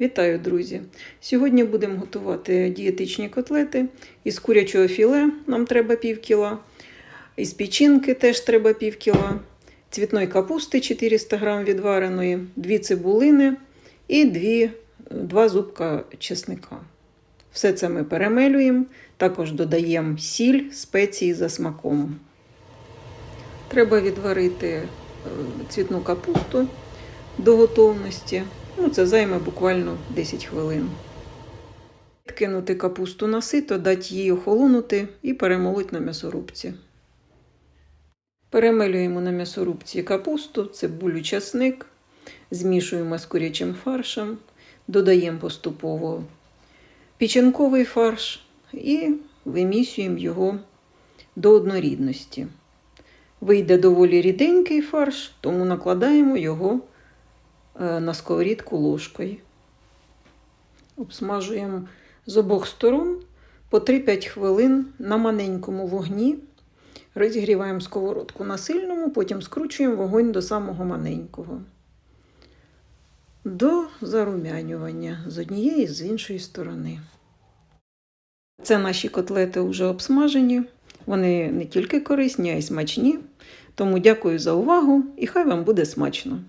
Вітаю, друзі! Сьогодні будемо готувати дієтичні котлети. Із курячого філе нам треба пів кіла, із печінки теж треба пів кіла, цвітної капусти 400 г відвареної, дві цибулини і дві, два зубка чесника. Все це ми перемелюємо, також додаємо сіль, спеції за смаком. Треба відварити е, цвітну капусту до готовності. Ну, це займе буквально 10 хвилин. Відкинути капусту на сито, дати їй охолонути і перемолоть на м'ясорубці. Перемелюємо на м'ясорубці капусту, цибулю, часник, змішуємо з курячим фаршем, додаємо поступово печінковий фарш і вимісюємо його до однорідності. Вийде доволі ріденький фарш, тому накладаємо його на сковорідку ложкою. Обсмажуємо з обох сторон по 3-5 хвилин на маленькому вогні. Розігріваємо сковородку на сильному, потім скручуємо вогонь до самого маленького. До зарумянювання з однієї і з іншої сторони. Це наші котлети вже обсмажені. Вони не тільки корисні, а й смачні. Тому дякую за увагу і хай вам буде смачно!